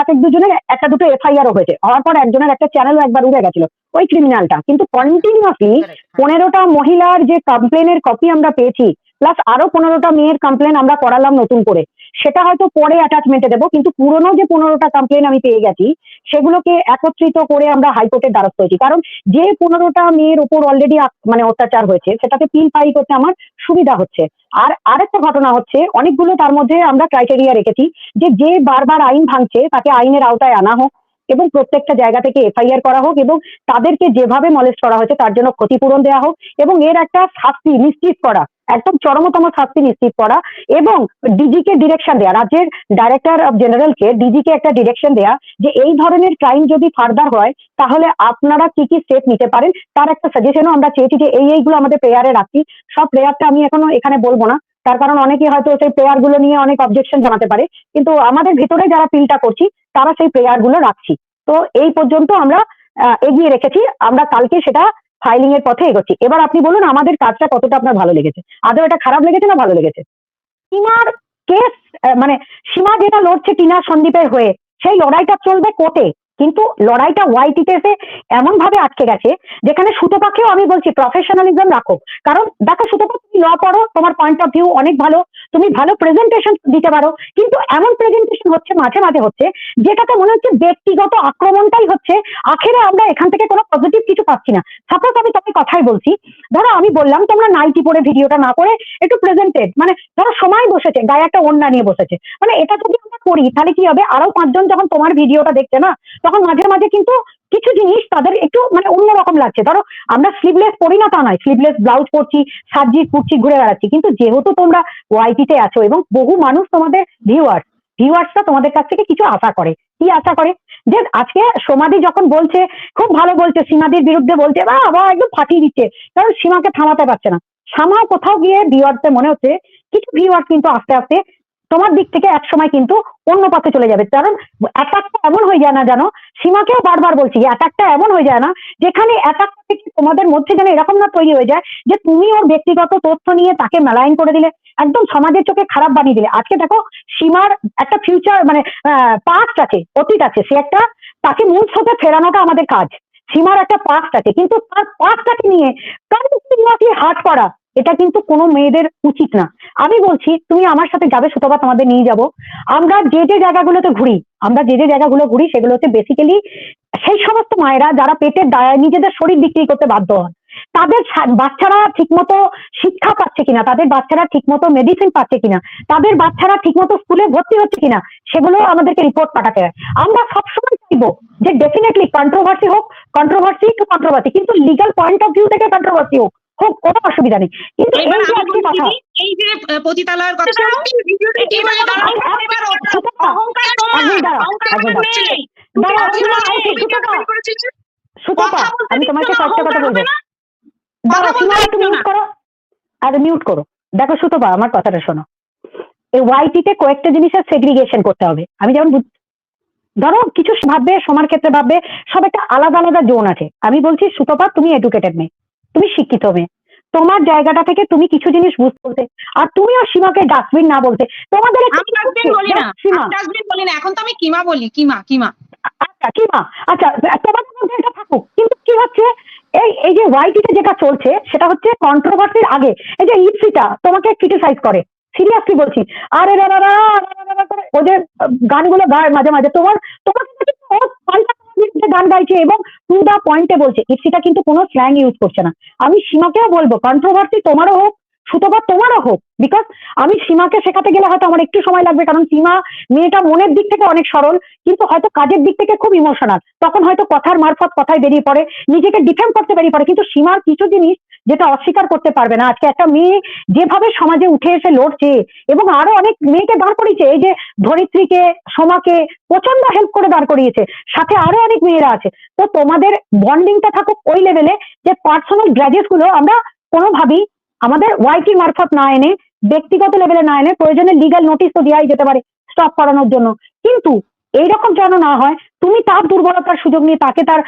এক এক দুজনের একটা দুটো এফআইআর হয়েছে। হওয়ার পর একজনের একটা চ্যানেল একবার উড়ে গেছিল ওই ক্রিমিনালটা কিন্তু কন্টিনিউয়াসলি পনেরোটা মহিলার যে কমপ্লেনের কপি আমরা পেয়েছি প্লাস আরও পনেরোটা মেয়ের কমপ্লেন আমরা করালাম নতুন করে। সেটা হয়তো পরে অ্যাটাচমেন্টে দেবো, কিন্তু পুরনো যে পনেরোটা কমপ্লেন আমি পেয়ে গেছি, সেগুলোকে একত্রিত করে আমরা হাইকোর্টের দ্বারস্থ হয়েছি। কারণ যে পনেরোটা মেয়ের উপর অলরেডি মানে অত্যাচার হয়েছে সেটাকে পিল ফাইল করতে আমার সুবিধা হচ্ছে। আর আরেকটা ঘটনা হচ্ছে, অনেকগুলো তার মধ্যে আমরা ক্রাইটেরিয়া রেখেছি যে যে বারবার আইন ভাঙছে, তাকে আইনের আওতায় আনা হোক এবং প্রত্যেকটা জায়গা থেকে এফআইআর করা হোক এবং তাদেরকে যেভাবে মলেস্ট করা হয়েছে, তার জন্য ক্ষতিপূরণ দেওয়া হোক এবং এর একটা শাস্তি নিশ্চিত করা। একদম চরমতম শাস্তি নিশ্চিত করা এবং ডিজি কে ডিরেকশন দেওয়া রাজ্যের ডাইরেক্টর জেনারেলকে ডিজি কে একটা ডিরেকশন দেওয়া যে এই ধরনের ক্রাইম যদি ফার্দার হয়, তাহলে আপনারা কি কি স্টেপ নিতে পারেন? তার একটা সাজেশনও আমরা চেয়েছি যে এই এইগুলো আমাদের প্রেয়ারে রাখছি সব প্রেয়ারটা আমি এখনও এখানে বলব না। তার কারণ অনেকে হয়তো সেই প্রেয়ারগুলো নিয়ে অনেক অবজেকশন জানাতে পারে। কিন্তু আমাদের ভেতরে যারা ফিলটা করছি, তারা সেই প্রেয়ারগুলো রাখছি। তো এই পর্যন্ত আমরা এগিয়ে রেখেছি। আমরা কালকে সেটা ফাইলিং এর পথে এগোচ্ছি। এবার আপনি বলুন, আমাদের কাজটা কতটা আপনার ভালো লেগেছে? আদৌ এটা খারাপ লেগেছে না ভালো লেগেছে? সীমার কেস মানে সীমা যেটা লড়ছে টিনা সন্দীপের হয়ে, সেই লড়াইটা চলবে কোর্টে। কিন্তু লড়াইটা ওয়াইটিতে এসে এমন ভাবে আটকে গেছে, যেখানে সুতোপাকেও আমি বলছি প্রফেশনালিজম রাখো কারণ দেখো সুতোপা ল পড়ো, তোমার পয়েন্ট অফ ভিউ অনেক ভালো, তুমি ভালো প্রেজেন্টেশন দিতে পারো, কিন্তু এমন প্রেজেন্টেশন হচ্ছে, মাঝে মাঝে হচ্ছে, যেটাতে মনে হচ্ছে ব্যক্তিগত আক্রমণটাই হচ্ছে, আখেরে আমরা এখান থেকে কোনো পজিটিভ কিছু পাচ্ছি না। সাপোজ আমি তোকে কথাই বলছি, ধরো আমি বললাম, তোমরা নাইটি পরে ভিডিওটা না করে একটু প্রেজেন্টেড মানে ধরো সময় বসেছে, গায়ে একটা ওড়না নিয়ে বসেছে মানে এটা যদি আমরা করি, তাহলে কি হবে? আরও পাঁচজন যখন তোমার ভিডিওটা দেখছে না, তখন মাঝে মাঝে কিন্তু কিছু জিনিস তাদের একটু মানে অন্যরকম লাগছে। ধরো, আমরা স্লিভলেস পরি না তা নয়। স্লিভলেস ব্লাউজ পরছি সাজি কুর্চি ঘুরে বেড়াচ্ছি। কিন্তু যেহেতু তোমরা ওয়াইটিতে আছো এবং বহু মানুষ তোমাদের ভিউয়ার্স ভিউয়ার্সটা তোমাদের কাছ থেকে কিছু আশা করে। কি আশা করে? যে আজকে সমাধি যখন বলছে, খুব ভালো বলছে, সীমাদির বিরুদ্ধে বলছে বা আবার একদম ফাটিয়ে দিচ্ছে। কারণ সীমাকে থামাতে পারছে না। সামাও কোথাও গিয়ে ভিউয়ার্সদের মনে হচ্ছে, কিছু ভিউয়ার্স কিন্তু আস্তে আস্তে তোমার দিক থেকে এক সময় কিন্তু অন্য পথে চলে যাবে। কারণ অ্যাটাকটা এমন হয়ে যায় না জানো? সীমাকেও বারবার বলছি অ্যাটাকটা এমন হয়ে যায় না, যেখানে অ্যাটাকটা থেকে তোমাদের মধ্যে যেন এরকম না তৈরি হয়ে যায় যে তুমি ওর ব্যক্তিগত তথ্য নিয়ে তাকে মেলাইন করে দিলে, একদম সমাজের চোখে খারাপ বানিয়ে দিলে। আজকে দেখো, সীমার একটা ফিউচার মানে পাস্ট আছে, অতীত আছে, সে একটা তাকে মূল স্রোতে ফেরানোটা আমাদের কাজ। সীমার একটা পাস্ট আছে, কিন্তু তার পাস্টটাকে নিয়ে কন্টিনিউয়াসলি হাট করা এটা কিন্তু কোনো মেয়েদের উচিত না। আমি বলছি, তুমি আমার সাথে যাবে সুতবা তোমাদের নিয়ে যাব। আমরা যে যে জায়গাগুলোতে ঘুরি, আমরা যে যে জায়গাগুলো ঘুরি, সেগুলো হচ্ছে বেসিক্যালি সেই সমস্ত মায়েরা যারা পেটের দায় নিজেদের শরীর বিক্রি করতে বাধ্য হন, তাদের বাচ্চারা ঠিকমতো শিক্ষা পাচ্ছে কিনা, তাদের বাচ্চারা ঠিকমতো মেডিসিন পাচ্ছে কিনা, তাদের বাচ্চারা ঠিকমতো স্কুলে ভর্তি হচ্ছে কিনা, সেগুলো আমাদেরকে রিপোর্ট পাঠাতে হয়। আমরা সবসময় চাইব যে ডেফিনেটলি কন্ট্রোভার্সি হোক কন্ট্রোভার্সি টু কন্ট্রোভার্সি কিন্তু লিগাল পয়েন্ট অফ ভিউ থেকে কন্ট্রোভার্সি হোক হোক কোনো অসুবিধা নেই। কিন্তু এই যে আমি আজকে কথা। এই যে পতিতালয়ের কথা আমি তোমাকে দিচ্ছ কয়েকটা কথা বলব। হবে না? দাঁড়াও কথা সীমা বলতে একটু মিউট করো। আরে মিউট করো। দেখো সুতপা আমার কথাটা শোনো। এই ওয়াইটিতে কয়েকটা জিনিসের সেগ্রিগেশন করতে হবে। আমি যেমন ধরো কিছু ভাববে সমার ক্ষেত্রে ভাববে সব একটা আলাদা আলাদা জোন আছে। আমি বলছি সুতপা তুমি এডুকেটেড মেয়ে। তুমি শিক্ষিত হবে। তোমার জায়গাটা থেকে তুমি কিছু জিনিস বুঝতে বলতে। আর তুমিও সীমাকে ডাস্টবিন না বলতে। তোমাদের না। এখন তো আমি কিমা বলি? কিমা কিমা। আচ্ছা কিমা। আচ্ছা তোমাদের মধ্যে এটা থাকুক। কিন্তু কি হচ্ছে? এই এই যে ওয়াইটিতে যেটা চলছে সেটা হচ্ছে কন্ট্রোভার্সির আগে। এই যে ইপসিটা তোমাকে ক্রিটিসাইজ করে। সিরিয়াসলি বলছি? আরে রা রা রা রা রা রা রা করে ও যে গানগুলো গায় মাঝে মাঝে। তোমার তোমার গান গাইছে এবং টু দা পয়েন্টে বলছে। ইপসিটা কিন্তু কোনো স্ল্যাং ইউজ করছে না। আমি সীমাকেও বলব কন্ট্রোভার্সি তোমারও হোক সুতোবা তোমারও হোক বিকজ আমি সীমাকে শেখাতে গেলে হয়তো আমার একটু সময় লাগবে, কারণ সীমা মেয়েটা মনের দিক থেকে অনেক সরল, কিন্তু হয়তো কাজের দিক থেকে খুব ইমোশনাল তখন হয়তো কথার মারফত কথায় বেরিয়ে পড়ে, নিজেকে ডিফেন্ড করতে বেরিয়ে পড়ে, কিন্তু সীমার কিছু জিনিস যেটা অস্বীকার করতে পারবে না। আজকে একটা মেয়ে যেভাবে সমাজে উঠে এসে লড়ছে, এবং আরও অনেক মেয়েকে দাঁড় করিয়েছে, এই যে ধরিত্রীকে, সোমাকে প্রচণ্ড হেল্প করে দাঁড় করিয়েছে, সাথে আরও অনেক মেয়েরা আছে। তো তোমাদের বন্ডিংটা থাকুক ওই লেভেলে যে পার্সোনাল গ্র্যাজুয়েটগুলো আমরা কোনোভাবেই আমাদের ওয়াইটি মারফত না এনে ব্যক্তিগত লেভেলে না এনে প্রয়োজনে লিগাল নোটিশ তো দেওয়াই যেতে পারে স্টপ করানোর জন্য। কিন্তু এইরকম যেন না হয় তুমি তার দুর্বলতার সুযোগ নিয়ে তাকে তার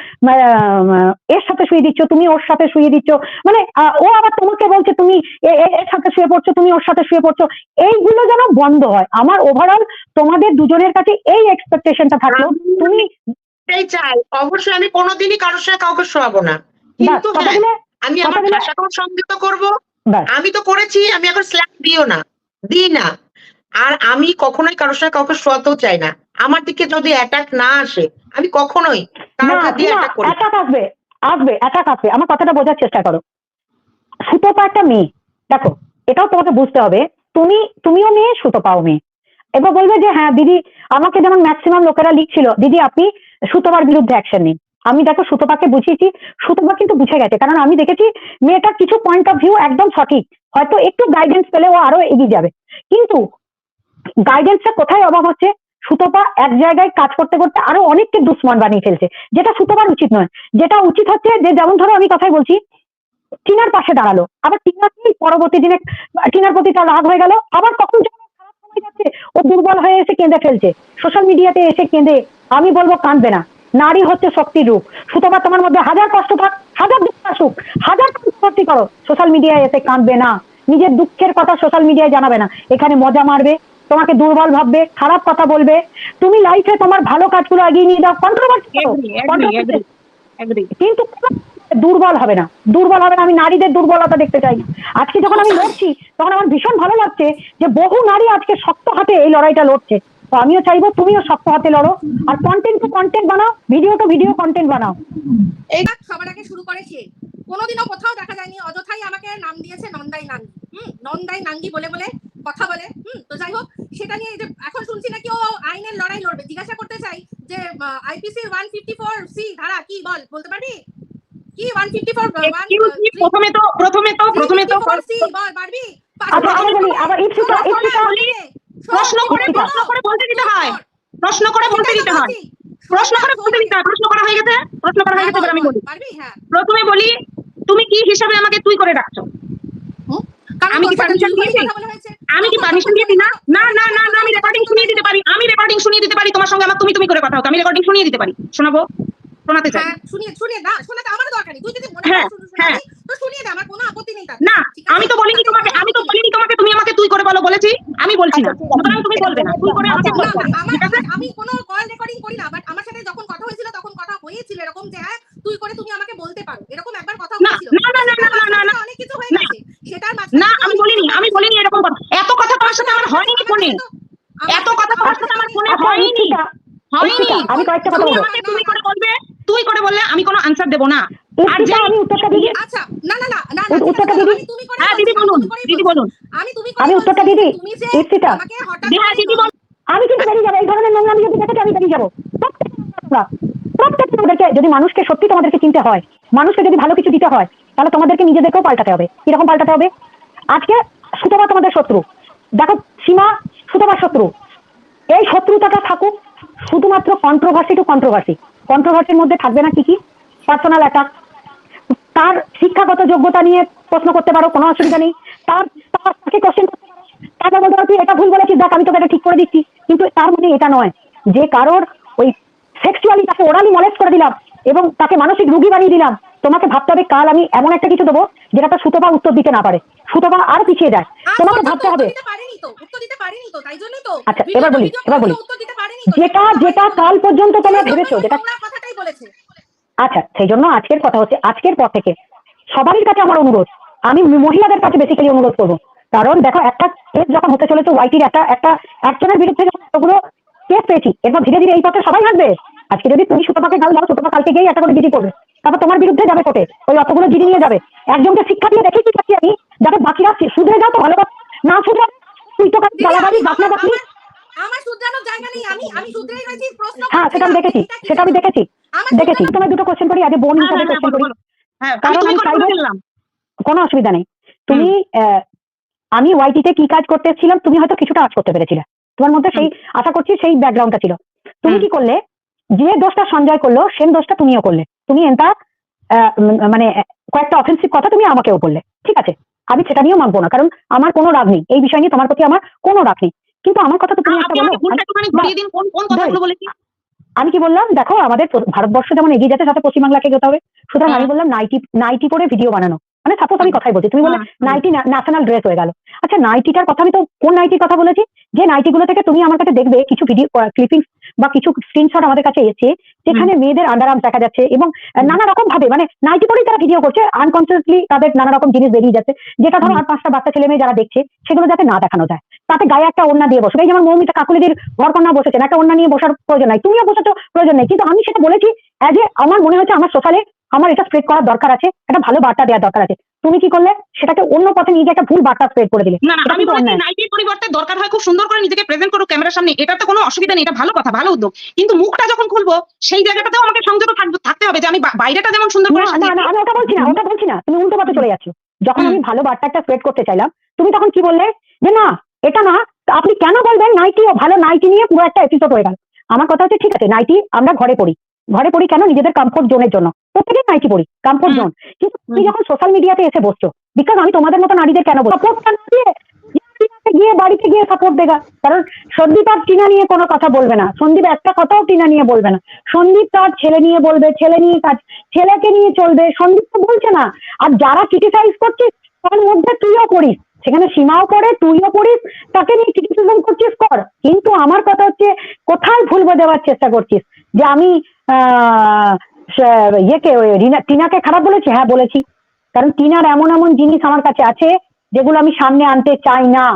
এর সাথে শুয়ে দিচ্ছ তুমি ওর সাথে শুয়ে দিচ্ছ মানে ও আবার তোমাকে বলছে তুমি এর সাথে শুয়ে পড়ছো তুমি ওর সাথে শুয়ে পড়ছো এইগুলো যেন বন্ধ হয়। আমার ওভারঅল তোমাদের দুজনের কাছে এই এক্সপেকটেশনটা থাকল তুমি চাই অবশ্যই আমি কোনোদিনই কারোর সাথে কাউকে শোয়াবো না। কিন্তু হ্যাঁ আমি আমার ভাষাকেও সংযত করব। আমি তো করেছি আমি এখন স্ল্যাপ দিও না দিই না। আর আমি কখনোই কারোর সাথে কাউকে শোয়াতেও চাই না। আমার দিকে যদি অ্যাটাক না আসে আমি কখনোই। অ্যাটাক আসবে আসবে অ্যাটাক আসবে। আমার কথাটা বোঝার চেষ্টা করো। সুতপা একটা মেয়ে। দেখো এটাও তোমাকে বুঝতে হবে। তুমি তুমিও মেয়ে সুতপাও মেয়ে। এবার বলবে যে হ্যাঁ দিদি আমাকে যেমন ম্যাক্সিমাম লোকেরা লিখছিল দিদি আপনি সুতপার বিরুদ্ধে অ্যাকশন নিন। আমি দেখো সুতপাকে বুঝিয়েছি সুতপা কিন্তু বুঝে গেছে, কারণ আমি দেখেছি মেয়েটার কিছু পয়েন্ট অফ ভিউ একদম সঠিক, হয়তো একটু গাইডেন্স পেলে ও আরও এগিয়ে যাবে। কিন্তু গাইডেন্সটা কোথায় অভাব হচ্ছে? সুতপা এক জায়গায় কাজ করতে করতে আরও অনেককে দুশ্মন বানিয়ে ফেলছে, যেটা সুতপার উচিত নয়। যেটা উচিত হচ্ছে যে, যেমন ধরো আমি কথাই বলছি, টিনার পাশে দাঁড়াল, আবার টিনাকেই পরবর্তী দিনে, টিনার প্রতি তার রাগ হয়ে গেল, আবার কখন যাচ্ছে, ও দুর্বল হয়ে এসে কেঁদে ফেলছে সোশ্যাল মিডিয়াতে এসে কেঁদে, আমি বলব কাঁদবে না। নারী হচ্ছে শক্তির রূপ। সুতরাং তোমার মধ্যে হাজার কষ্ট থাক হাজার দুঃখ আসুক হাজার ভর্তি করো। সোশ্যাল মিডিয়ায় এসে কাঁদবে না। নিজের দুঃখের কথা সোশ্যাল মিডিয়ায় জানাবে না। এখানে মজা মারবে তোমাকে দুর্বল ভাববে খারাপ কথা বলবে। তুমি লাইফে তোমার ভালো কাজগুলো এগিয়ে নিয়ে যাও কন্ট্রোভার্সি. কিন্তু দুর্বল হবে না। দুর্বল হবে না আমি নারীদের দুর্বলতা দেখতে চাই। না আজকে যখন আমি লড়ছি তখন আমার ভীষণ ভালো লাগছে যে বহু নারী আজকে শক্ত হাতে এই লড়াইটা লড়ছে। তো আমিও চাইব তুমিও শক্ত হাতে লড়ো। আর কন্টেন্ট টু কন্টেন্ট বানাও ভিডিও টু ভিডিও কন্টেন্ট বানাও। এই কাজ সবার আগে শুরু করে সে কোনোদিনও কোথাও দেখা যায়নি অযথাই আমাকে নাম দিয়েছে নন্দাই নাঙ্গি। হুম নন্দাই নাঙ্গি বলে বলে কথা বলে। হুম তো যাই হোক সেটা নিয়ে যে এখন শুনছি নাকি ও আইনের লড়াই লড়বে। জিজ্ঞাসা করতে চাই যে IPC one fifty four C ধারা কি বল বলতে পারবি? কি ওয়ান ফিফটি ফোর প্রথমে তো প্রথমে তো প্রথমে তো সি বল পারবি? আচ্ছা আবার ইপসিতা ইপসিতা প্রশ্ন করে প্রশ্ন করে বলতে দিতে হয়। প্রশ্ন করে বলতে দিতে হয়। প্রশ্ন করে বলতে দিতে হয়। প্রশ্ন করা হয়ে গেছে? প্রশ্ন করা হয়ে গেছে আমি বলি। হ্যাঁ প্রথমে বলি তুমি কি হিসাবে আমাকে তুই করে ডাকছো? আমি কি সাথে দিয়েছি? আমি কি পারমিশন দিয়েছি না? না না না না আমি রেকর্ডিং শুনিয়ে দিতে পারি। আমি রেকর্ডিং শুনিয়ে দিতে পারি। তোমার সঙ্গে আমার তুমি তুমি করে কথা হতো আমি রেকর্ডিং শুনিয়ে দিতে পারি। শোনাবো? শোনাতে চাই। হ্যাঁ শুনিয়ে শুনিয়ে না শোনাতে আমার দরকার নেই। তুই যদি মনে হ্যাঁ, হ্যাঁ। তো শুনিয়ে দে আমার কোনো আপত্তি নেই না আমি তো বলিনি তোমাকে আমি তো বলিনি তোমাকে তুমি আমাকে তুই করে বলো বলেছি। আমি বলছি না সুতরাং তুমি বলবে না তুই করে আমাকে বলবে ঠিক আছে? আমি কোনো কল রেকর্ডিং করি না বাট আমার সাথে যখন কথা হয়েছিল তখন কথা হয়েছিল এরকম যে হ্যাঁ তুই করে তুমি আমাকে বলতে পারো। এরকম একবার কথা না, হয়েছিল। না, না, না, না, না, না, না। অনেক কিছু হয়ে না। গেছে। সেটার না আমি বলিনি আমি বলিনি এরকম কথা। এত কথা তোমার সাথে আমার হয়নি ফোনে এত কথা তোমার সাথে আমার ফোনে আচ্ছা হয়নি। হয়নি। আমি কয়েকটা কথা বলব। তুমি করে বলবে। তুই করে বললে আমি কোনো আনসার দেবো না। আর যে আমি উত্তরটা দিদি। আচ্ছা না না না না উত্তরটা। আমি করে হ্যাঁ দিদি আমি বলুন দিদি বলুন। আমি তুমি আমি উত্তরটা বলছি, দিদি। হ্যাঁ দিদি আমি কিন্তু বেরিয়ে যাব এই ধরনের নোংরামি যদি দেখে আমি বেরিয়ে যাব। প্রত্যেকটা তোমাদেরকে যদি মানুষকে সত্যি তোমাদেরকে চিনতে হয় মানুষকে যদি ভালো কিছু দিতে হয় তাহলে তোমাদেরকে নিজেদেরকেও পাল্টাতে হবে। কীরকম পাল্টাতে হবে? আজকে সুতবা তোমাদের শত্রু? দেখো সীমা সুতবার শত্রু? এই শত্রুতাটা থাকুক শুধুমাত্র কন্ট্রোভার্সি টু কন্ট্রোভার্সি কন্ট্রোভার্সির মধ্যে থাকবে না কি কি? পার্সোনাল অ্যাটাক তার শিক্ষাগত যোগ্যতা নিয়ে প্রশ্ন করতে পারো, কোনো অসুবিধা নেই। তার তাকে কোশ্চেন করতে পারো। বলতে পারো, তুই এটা ভুল বলেছিস, দেখ আমি তোকে এটা ঠিক করে দিচ্ছি। কিন্তু তার মানে এটা নয়। যে কারোর ওই সেক্সুয়ালি তাকে ওরালি মলেস্ট করে দিলাম এবং তাকে মানসিক রুগী বানিয়ে দিলাম, তোমাকে ভাবতে হবে কাল আমি এমন একটা কিছু দেবো যেটা তার সুতপা উত্তর দিতে না পারে। সুতপা আরও পিছিয়ে যায়। তোমাকে ভাবতে হবে। পারেনি তো উত্তর দিতে পারেনি তো তাই জন্যই তো। আচ্ছা, এবার বলি, এবার বলি। উত্তর দিতে পারেনি তো। যেটা যেটা কাল পর্যন্ত তোমরা ভেবেছো যেটা কথাটাই বলেছে। আচ্ছা সেই জন্য আজকের কথা হচ্ছে আজকের পর থেকে সবারই কাছে আমার অনুরোধ আমি মহিলাদের কাছে বেসিক্যালি অনুরোধ করব। কারণ দেখো একটা কেস যখন হতে চলেছে ওয়াইটির একটা একটা একজনের বিরুদ্ধে যখন এতগুলো কেস পেয়েছি এরপর ধীরে ধীরে এই পথে সবাই হাসবে আজকে যদি তুমি সুতপাকে গাল দাও সুতপা কালকে গিয়ে একটা করে জিডি করবে। তারপর তোমার বিরুদ্ধে যাবে কোর্টে ওই অতগুলো জিডি নিয়ে যাবে। একজনকে শিক্ষা দিয়ে দেখেছি আমি? যাতে বাকিরা শুধরে যাও তো ভালো কথা। না শুধরে আমি- আমার- আমার শুধরানোর জায়গা নেই আমি আমি শুধরেই রয়েছি প্রশ্ন হ্যাঁ সেটা আমি দেখেছি সেটা আমি দেখেছি দেখেছি। দুটো কোশ্চেন করি আগে বোন হ্যাঁ, হিসাবে কোশ্চেন করি। বলো। আমি কারণ আমি চাইবো- কোনো অসুবিধা নেই। তুমি আমি ওয়াইটিতে কি কাজ করতে তুমি হয়তো কিছুটা কাজ করতে পেরেছিলে। তোমার মধ্যে সেই আশা করছি সেই ব্যাকগ্রাউন্ডটা ছিল। তুমি কি করলে? যে দোষটা সঞ্জয় করল সেম দোষটা তুমিও করলে। তুমি এটা আহ, মানে কয়েকটা অফেন্সিভ কথা তুমি আমাকেও বললে। ঠিক আছে? আমি সেটা নিয়েও মানবো না কারণ আমার কোনো রাগ নেই। এই বিষয় নিয়ে তোমার প্রতি আমার কোনো রাগ নেই। কিন্তু আমার কথা তো তুমি একটা বলো বলেছি? আমি কি বললাম দেখো আমাদের ভারতবর্ষ যেমন এগিয়ে যাচ্ছে সাথে পশ্চিমবাংলাকে এগোতে হবে। সুতরাং আমি হ্যাঁ। বললাম নাইটি নাইটি পরে ভিডিও বানানো। মানে সাপোজ আমি কথাই বলছি তুমি বলে হ্যাঁ, নাইটি ন্যাশনাল ড্রেস হয়ে গেল। আচ্ছা নাইটিটার কথা আমি তো কোন নাইটির কথা বলেছি? যে নাইটিগুলো থেকে তুমি আমার কাছে দেখবে কিছু ভিডিও ক্লিপিংস বা কিছু স্ক্রিনশট আমাদের কাছে এসেছে যেখানে মেয়েদের আন্ডার আর্মস দেখা যাচ্ছে এবং নানা রকম ভাবে মানে নাইটি পরেই তারা ভিডিও করছে আনকনসিয়াসলি তাদের নানা রকম জিনিস বেরিয়ে যাচ্ছে যেটা ধরো আর পাঁচটা বাচ্চা ছেলে মেয়ে যারা দেখছে সেগুলো যাতে না দেখানো যায়। তাতে গায়ে একটা ওড়না দিয়ে বসবে এই যেমন মৌমিতা কাকুলিদির ঘরকন্যা বসেছেন একটা ওড়না নিয়ে বসার প্রয়োজন নাই। তুমিও বসেছো প্রয়োজন নেই। কিন্তু আমি সেটা বলেছি অ্যাজ এ আমার মনে হচ্ছে আমার সোশ্যালে আমার এটা স্প্রেড করার দরকার আছে একটা ভালো বার্তা দেওয়ার দরকার আছে। তুমি কি করলে? সেটাকে অন্য পথে নিয়ে একটা ভুল বার্তা স্প্রেড করে দিলে। না আমি বলেছি নাইটির পরিবর্তে দরকার হয় খুব সুন্দর করে নিজেকে প্রেজেন্ট করো ক্যামেরার সামনে। এটা তো কোনো অসুবিধা নেই এটা ভালো কথা ভালো উদ্যোগ। কিন্তু মুখটা যখন খুলবো সেই জায়গাটাতেও আমাকে সংযত থাকতে হবে যে আমি বাইরেটা যেমন সুন্দর করে না না আমি ওটা বলছি না ওটা বলছি না। তুমি উল্টো পথে চলে যাচ্ছ। যখন আমি ভালো বার্তা একটা স্প্রেড করতে চাইলাম তুমি তখন কি বললে? যে না এটা না আপনি কেন বলবেন? নাইটি ও ভালো নাইটি নিয়ে পুরো একটা এপিসোড হয়ে গেল। আমার কথা হচ্ছে ঠিক আছে নাইটি আমরা ঘরে পড়ি। ঘরে পড়ি কেন? নিজেদের কমফোর্ট জোনের জন্য। প্রত্যেকেই নাইটি পড়ি কমফোর্ট জোন কিন্তু তুমি যখন সোশ্যাল মিডিয়াতে এসে বসছো বিকজ আমি তোমাদের মতো নারীদের কেন টিনাকে গিয়ে বাড়িতে গিয়ে সাপোর্ট দেগা। কারণ সন্দীপ আর টিনা নিয়ে কোনো কথা বলবে না। সন্দীপ একটা কথাও টিনা নিয়ে বলবে না। সন্দীপ তার ছেলে নিয়ে বলবে ছেলে নিয়ে কাজ ছেলেকে নিয়ে চলবে। সন্দীপ তো বলছে না। আর যারা ক্রিটিসাইজ করছিস তার মধ্যে তুইও করিস। সেখানে সীমাও করে তুইও পড়িস, তাকে নিয়ে ক্রিটিসিজম করছিস, কর। কিন্তু আমার কথা হচ্ছে, কোথায় ভুল দেওয়ার চেষ্টা করছিস? যে আমি ইয়েকে টিনাকে খারাপ বলেছি? হ্যাঁ বলেছি। কারণ টিনার এমন এমন জিনিস আমার কাছে আছে, যেগুলো আমি সামনে আনতে চাই না।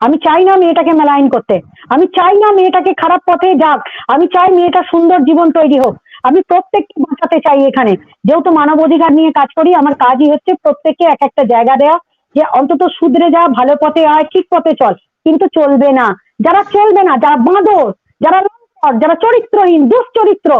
আমি চাই না মেয়েটাকে মেলাইন করতে। আমি চাই না মেয়েটাকে খারাপ পথে যাক। আমি চাই মেয়েটা সুন্দর জীবন তৈরি হোক। আমি প্রত্যেককে বাঁচাতে চাই এখানে। যেহেতু মানব অধিকার নিয়ে কাজ করি, আমার কাজই হচ্ছে প্রত্যেককে এক একটা জায়গা দেওয়া যে অন্তত শুধরে যা ভালো পথে আয়, ঠিক পথে চল। কিন্তু চলবে না। যারা চলবে না, যারা বাঁদর, যারা যারা চরিত্রহীন, দুশ্চরিত্র,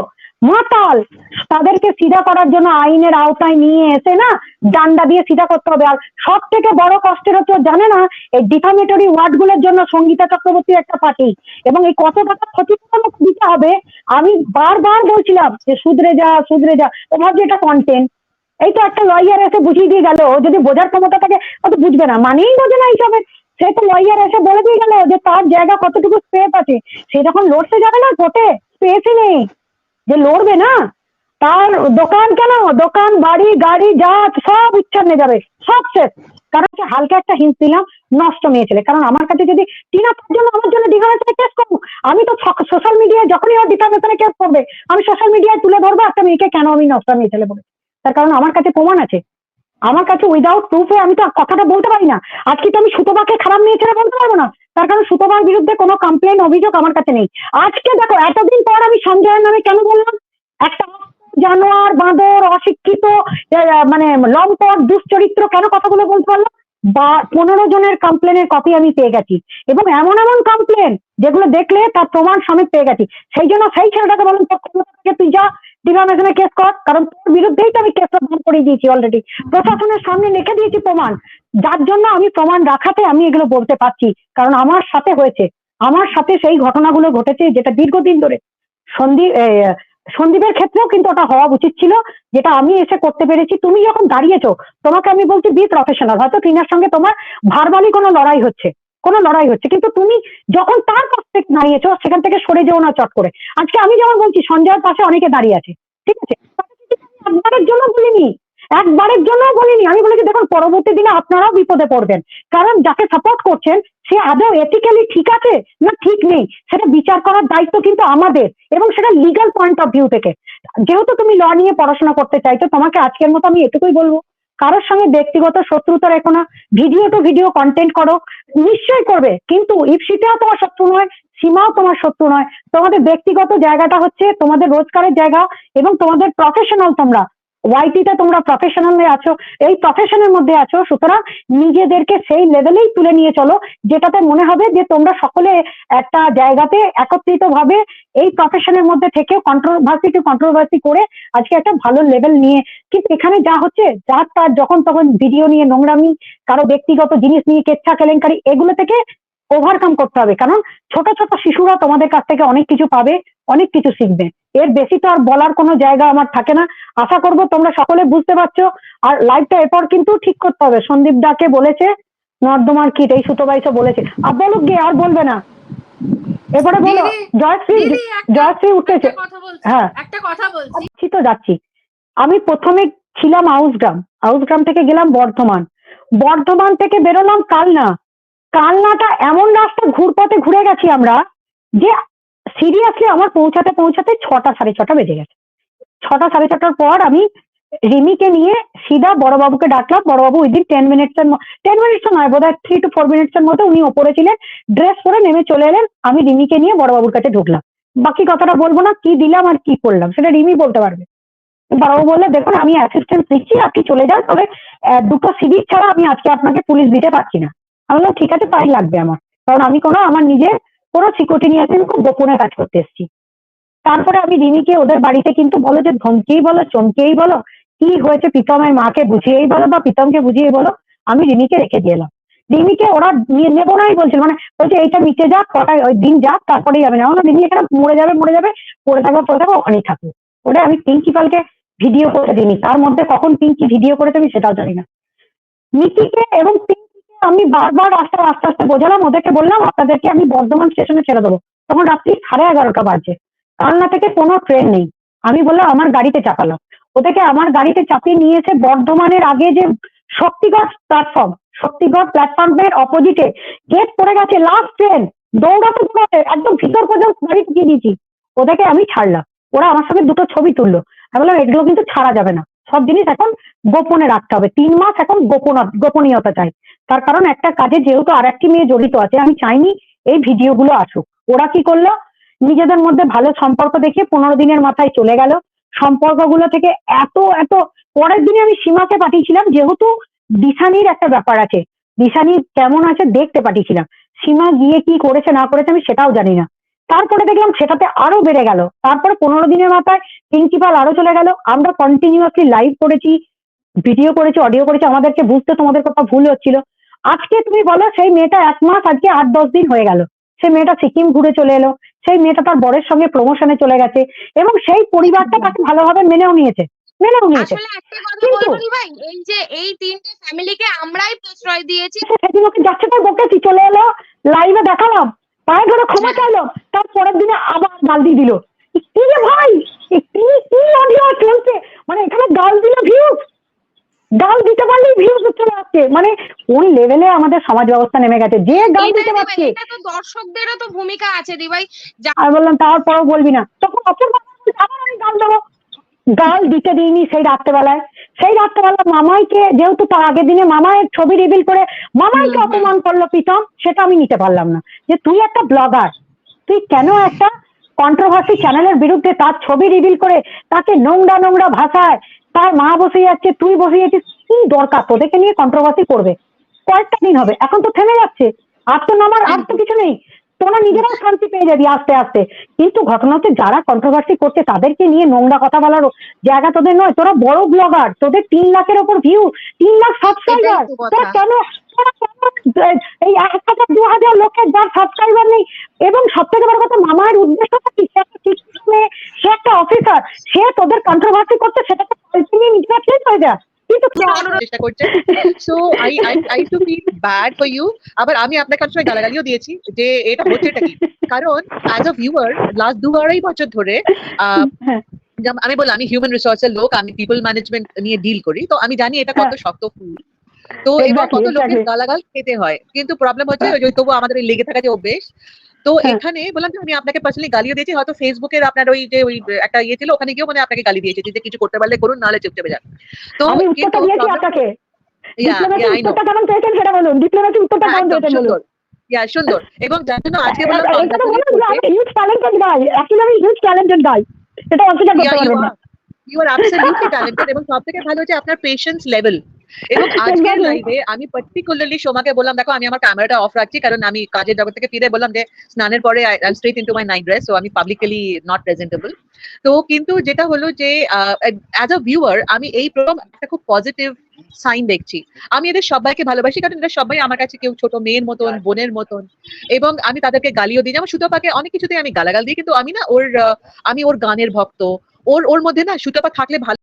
মাতাল, তাদেরকে সিধা করার জন্য আইনের আওতায় নিয়ে এসে না ডান্ডা দিয়ে সিধা করতে হবে। আর সব থেকে বড় কষ্টের হচ্ছে জানে না, এই ডিফামেটরি ওয়ার্ডগুলোর জন্য সঙ্গীতা চক্রবর্তী একটা পার্টি। এবং এই কত টাকা ক্ষতিপূরণ দিতে হবে। আমি বারবার বলছিলাম যে সুধরে যা সুধরে যা। ও ভাবছে এটা কন্টেন্ট এই তো একটা লয়ার এসে বুঝিয়ে দিয়ে গেল যদি বোঝার ক্ষমতা থাকে, ও তো বুঝবে না, মানেই বোঝে না এইসবের সে তো লয়ার এসে বলে দিয়ে গেল যে তার জায়গা কতটুকু স্পেস আছে। সে যখন লড়তে যাবে না ভোটে স্পেসই নেই। যে লড়বে না, তার দোকান কেন? দোকান, বাড়ি, গাড়ি আছে সব উচ্ছন্নে যাবে, সব শেষ কারণ হচ্ছে হালকা একটা হিন্স দিলাম, নষ্ট মেয়ে ছেলে। কারণ আমার কাছে যদি টিনা তার জন্য আমার জন্য ডিফামেশনে কেস করব, আমি তো সোশ্যাল মিডিয়ায় যখনই ওর ডিফামেশনে কেস করবে, আমি সোশ্যাল মিডিয়ায় তুলে ধরবো, একটা মেয়েকে কেন আমি নষ্ট মেয়ে ছেলে বলে? তার কারণ আমার কাছে প্রমাণ আছে। আমার কাছে উইদাউট প্রুফে আমি তো কথাটা বলতে পারি না। আজকে তো আমি সুতোবাকে খারাপ নিয়ে ছেড়ে বলতে পারব না। তার কারণ সুতোবার বিরুদ্ধে কোনো কমপ্লেন অভিযোগ আমার কাছে নেই। আজকে দেখো, এতদিন পর আমি সঞ্জয়ের নামে কেন বললাম? একটা জানোয়ার, বাঁদর, অশিক্ষিত মানে লম্পট, দুশ্চরিত্র কেন কথাগুলো বলতে পারলাম? বা পনেরো জনের কমপ্লেনের কপি আমি পেয়ে গেছি। এবং এমন এমন কমপ্লেন যেগুলো দেখলে তার প্রমাণ সমেত পেয়ে গেছি। সেই জন্য সেই ছেলেটাকে বলুন তুই যা ডিফামেশনে কেস কর কারণ তোর বিরুদ্ধেই তো আমি কেসটা দান করে দিয়েছি অলরেডি প্রশাসনের সামনে লিখে দিয়েছি প্রমাণ। যার জন্য আমি প্রমাণ রাখাতে আমি এগুলো বলতে পারছি কারণ আমার সাথে হয়েছে। আমার সাথে সেই ঘটনাগুলো ঘটেছে যেটা দীর্ঘদিন ধরে। এ, সন্দীপের ক্ষেত্রেও কিন্তু ওটা হওয়া উচিত ছিল, যেটা আমি এসে করতে পেরেছি। তুমি যখন দাঁড়িয়েছো, তোমাকে আমি বলছি বি প্রফেশনাল হয়তো ট্রিনার সঙ্গে তোমার ভারবালি কোনো লড়াই হচ্ছে, কোনো লড়াই হচ্ছে, কিন্তু তুমি যখন তার থেকে দাঁড়িয়েছো, সেখান থেকে সরে যেও না চট করে। আজকে আমি যেমন বলছি, সঞ্জয়ের পাশে অনেকে দাঁড়িয়ে আছে, ঠিক আছে? একবারের জন্য বলিনি, একবারের জন্য বলিনি। আমি বলেছি, দেখুন, পরবর্তী দিনে আপনারাও বিপদে পড়বেন, কারণ যাকে সাপোর্ট করছেন সে আদৌ এথিক্যালি ঠিক আছে? না ঠিক নেই। সেটা বিচার করার দায়িত্ব কিন্তু আমাদের এবং সেটা লিগাল পয়েন্ট অফ ভিউ থেকে। যেহেতু তুমি ল নিয়ে পড়াশোনা করতে চাইছো, তোমাকে আজকের মতো আমি এটুকুই বলব। কারোর সঙ্গে ব্যক্তিগত শত্রুতা রেখো না। ভিডিও টু ভিডিও কন্টেন্ট করো। নিশ্চয়ই করবে। কিন্তু ইপসিটাও তোমার শত্রু নয়, সীমাও তোমার শত্রু নয়। তোমাদের ব্যক্তিগত জায়গাটা হচ্ছে তোমাদের রোজগারের জায়গা এবং তোমাদের প্রফেশনাল তোমরা। ওয়াইটিতে তোমরা প্রফেশনাল আছো, এই প্রফেশনের মধ্যে আছো, সুতরাং নিজেদেরকে সেই লেভেলেই তুলে নিয়ে চলো, যেটাতে মনে হবে যে তোমরা সকলে একটা জায়গাতে একত্রিত ভাবে এই প্রফেশনের মধ্যে থেকে কন্ট্রোভার্সি টু কন্ট্রোভার্সি করে আজকে একটা ভালো লেভেল নিয়ে কিন্তু এখানে যা হচ্ছে যার তার যখন তখন ভিডিও নিয়ে নোংরামি, কারও ব্যক্তিগত জিনিস নিয়ে কেচ্ছা কেলেঙ্কারি, এগুলো থেকে ওভারকাম করতে হবে। কারণ ছোট ছোট শিশুরা তোমাদের কাছ থেকে অনেক কিছু পাবে অনেক কিছু শিখবে। এর বেশি তো আর বলার কোনো জায়গা আমার থাকে না। আশা করব তোমরা সকলে বুঝতে পারছ। আর লাইভটা এরপর কিন্তু ঠিক করতে হবে। সন্দীপ দাকে বলেছে নর্দমার কিট এই সুতো বাইশও বলেছে। আর বলুক গিয়ে আর বলবে না। এবারে বলো জয়শ্রী জয়শ্রী উঠেছে। হ্যাঁ। একটা কথা বলছি। তো যাচ্ছি। আমি প্রথমে ছিলাম আউসগ্রাম। আউসগ্রাম থেকে গেলাম বর্ধমান। বর্ধমান থেকে বেরোলাম কালনা। কালনাটা এমন রাস্তা ঘুরপথে ঘুরে গেছি আমরা যে সিরিয়াসলি আমার পৌঁছাতে পৌঁছাতে ছটা সাড়ে ছটা বেজে গেছে। ছটা সাড়ে ছটার পর আমি রিমিকে নিয়ে সিধা বড়বাবুকে ডাকলাম। বড়বাবু ওই দিন টেন মিনিটস এর টেন মিনিটস নয় বোধ হয় থ্রি টু ফোর মিনিটস এর মধ্যে উনি ওপরে ছিলেন। ড্রেস পরে নেমে চলে এলেন। আমি রিমিকে নিয়ে বড়বাবুর কাছে ঢুকলাম। বাকি কথাটা বলব না, কি দিলাম আর কি করলাম, সেটা রিমি বলতে পারবে। বড়বাবু বললে, দেখুন, আমি অ্যাসিস্ট্যান্ট দিচ্ছি আপনি চলে যান, তবে দুটো সিভিক ছাড়া আমি আজকে আপনাকে পুলিশ দিতে পারছি না। আমি বললাম, ঠিক আছে, তাই লাগবে আমার। কারণ আমি কোনো আমার নিজের কোনো সিকিউরিটি নিয়ে আসেন, খুব গোপনে কাজ করতে এসেছি। তারপরে আমি রিমিকে ওদের বাড়িতে কিন্তু বলো যে ধমকেই বলো, চমকেই বলো, কি হয়েছে প্রীতমের মাকে বুঝিয়েই বলো বা প্রীতমকে বুঝিয়ে বলো, আমি রিমিকে রেখে দিয়ে এলাম রিমিকে ওরা নেব নাই বলছিল মানে বলছে এইটা মিটে যাক কটায় ওই দিন যাক তারপরেই যাবে। না রিমি এখানে মরে যাবে মরে যাবে, পড়ে থাকবে পড়ে থাকবে ওখানেই থাকবে ওটা আমি প্রিন্সিপালকে ভিডিও করে দিইনি, তার মধ্যে কখন পিঙ্কি ভিডিও করেছে আমি সেটাও জানি না। নিকিকে এবং আমি বারবার আস্তে আস্তে আস্তে বোঝালাম, ওদেরকে বললাম, আপনাদেরকে আমি বর্ধমান স্টেশনে ছেড়ে দেবো। তখন রাত্রি সাড়ে এগারোটা বাজছে কালনা থেকে কোনো ট্রেন নেই। আমি বললাম, আমার গাড়িতে চাপালাম ওদেরকে আমার গাড়িতে চাপিয়ে নিয়ে এসে বর্ধমানের আগে যে শক্তিগড় প্ল্যাটফর্ম শক্তিগড় প্ল্যাটফর্মের অপোজিটে গেট পড়ে গেছে লাস্ট ট্রেন দৌড়াতে দৌড়াতে, একদম ভিতর পর্যন্ত গাড়ি ঢুকিয়ে দিয়েছি। ওদেরকে আমি ছাড়লাম। ওরা আমার সঙ্গে দুটো ছবি তুললো। আমি বললাম, এগুলো কিন্তু ছাড়া যাবে না। সব জিনিস এখন গোপনে রাখতে হবে। তিন মাস এখন গোপন গোপনীয়তা চাই। তার কারণ একটা কাজে যেহেতু আর একটি মেয়ে জড়িত আছে, আমি চাইনি এই ভিডিওগুলো আসুক। ওরা কি করল? নিজেদের মধ্যে ভালো সম্পর্ক দেখে পনেরো দিনের মাথায় চলে গেল। সম্পর্কগুলো থেকে এত এত, পরের দিনে আমি সীমাকে পাঠিয়েছিলাম, যেহেতু দিশানির একটা ব্যাপার আছে। দিশানি কেমন আছে দেখতে পাঠিয়েছিলাম। সীমা গিয়ে কি করেছে না করেছে আমি সেটাও জানি না। তারপরে দেখলাম সেটাতে আরও বেড়ে গেল। তারপরে পনেরো দিনের মাথায় প্রিন্সিপাল আরও চলে গেল। আমরা কন্টিনিউয়াসলি লাইভ করেছি ভিডিও করেছি অডিও করেছি আমাদেরকে বুঝতে তোমাদের কথা ভুল হচ্ছিল। আজকে তুমি বলো সেই মেয়েটা এক মাস আজকে আট দশ দিন হয়ে গেল। সেই মেয়েটা সিকিম ঘুরে চলে এলো। সেই মেয়েটা তার বরের সঙ্গে প্রমোশনে চলে গেছে এবং সেই পরিবারটা তাকে ভালোভাবে মেনেও নিয়েছে। মেনেও নিয়েছে। এই যে এই তিনটে ফ্যামিলিকে আমরাই প্রশ্রয় দিয়েছি। সেদিন ওকে যাচ্ছে তাই বকেছি চলে এলো লাইভে দেখালাম। পায়ে ধরে ক্ষমা চাইলো তার পরের দিনে আবার গাল দিয়ে দিল। কি রে ভাই? কি কি অডিও চলছে? মানে এখানে গাল দিলে ভিউজ গাল দিতে পারলেই ভিউজ চলে আসছে মানে কোন লেভেলে আমাদের সমাজ ব্যবস্থা নেমে গেছে? যে গাল দিতে পারছে। এটা তো দর্শকদেরও তো ভূমিকা আছে দিভাই আমি বললাম তারপরেও বলবি না। তখন অপর আবার আমি গাল দেবো। গাল দিতে দিইনি সেই রাত্রেবেলায়। সেই রাত্রেবেলা মামাইকে যেহেতু তার আগের দিনে মামায়ের ছবি রিভিল করে মামাইকে। অপমান করল প্রীতম সেটা আমি নিতে পারলাম না। যে তুই একটা ব্লগার তুই কেন একটা কন্ট্রোভার্সি চ্যানেলের বিরুদ্ধে তার ছবি রিভিল করে তাকে নোংরা নোংরা ভাষায় তার মা বসে যাচ্ছে তুই বসে যাচ্ছিস কি দরকার তোদেরকে নিয়ে কন্ট্রোভার্সি করবে? কয়েকটা দিন হবে এখন তো থেমে যাচ্ছে। আর তো নামার আর তো কিছু নেই। তোরা নিজেরাও শান্তি পেয়ে যাবি আস্তে আস্তে। কিন্তু ঘটনা হচ্ছে যারা কন্ট্রোভার্সি করছে তাদেরকে নিয়ে নোংরা কথা বলার জায়গা তোদের নয়। তোরা বড় ব্লগার তোদের তিন লাখের ওপর ভিউ তিন লাখ সাবস্ক্রাইবার। তোরা কেন এই এক হাজার দু হাজার লোকের যার সাবস্ক্রাইবার নেই? এবং সব থেকে বড় কথা মামার উদ্দেশ্যটা কি? সে একটা শিক্ষিত মেয়ে, সে একটা অফিসার সে তোদের কন্ট্রোভার্সি করছে সেটাকে নিয়ে নিজেরা শেষ হয়ে যায়। চেষ্টা করছে। So I I I to feel bad for you আবার আমি আপনাকে অনেক সময় গালাগালিও দিয়েছি যে এটা কি? কারণ অ্যাজ আ ভিউয়ার লাস্ট দু আড়াই বছর ধরে আহ, হ্যাঁ। আমি বললাম আমি হিউম্যান রিসোর্সের লোক আমি পিপল ম্যানেজমেন্ট নিয়ে ডিল করি। তো আমি জানি এটা কত শক্ত ফুল তো এবার কত লোকের গালাগাল খেতে হয়। কিন্তু প্রবলেম হচ্ছে তবু আমাদের লেগে থাকা যে অভ্যেস তো হ্যাঁ। এখানে বললাম যে আমি আপনাকে পার্সোনালি গালিও দিয়েছি হয়তো ফেসবুকের আপনার ওই যে ওই একটা ইয়ে ছিল ওখানে গিয়েও মানে আপনাকে গালি দিয়েছি যে কিছু করতে পারলে করুন নাহলে চুপ চেপে যান। তো আমি কিন্তু উত্তরটা দিয়েছি problem- আপনাকে। Yeah, diplomacy yeah, I know. উত্তরটা কেমন পেয়েছেন সেটা বলুন। ডিপ্লোমেসি উত্তরটা হ্যাঁ, কেমন একদম পেয়েছেন বলুন। সুন্দর। ইয়া সুন্দর। এবং যার জন্য আজকে বললাম এটা তো conversation বলুন যে করতে- আমি হিউজ ট্যালেন্টেড গাই অ্যাকচুয়ালি আমি হিউজ ট্যালেন্টেড গাই এটা অস্বীকার করতে Yeah, you পারবেন না। are. You are absolutely talented এবং সব থেকে ভালো হচ্ছে আপনার পেশেন্স লেভেল এবং আজকের লাইভে আমি পার্টিকুলারলি সোমাকে বললাম দেখো আমি আমার ক্যামেরাটা অফ রাখছি কারণ আমি কাজের জগৎ থেকে ফিরে বললাম যে স্নানের পরে I straight into my night dress so আমি পাবলিকলি নট প্রেজেন্টেবল তো কিন্তু যেটা হলো যে অ্যাজ আ ভিউয়ার আমি এই প্রথম একটা খুব পজিটিভ সাইন দেখছি। আমি এদের সবাইকে ভালোবাসি কারণ এরা সবাই আমার কাছে কেউ ছোট মেয়ের মতন বোনের মতন এবং আমি তাদেরকে গালিও দিই। যেমন সুতপাকে অনেক কিছুতেই আমি গালাগাল দিই কিন্তু আমি না ওর আমি ওর গানের ভক্ত। ওর ওর মধ্যে না সুতপা থাকলে ভালো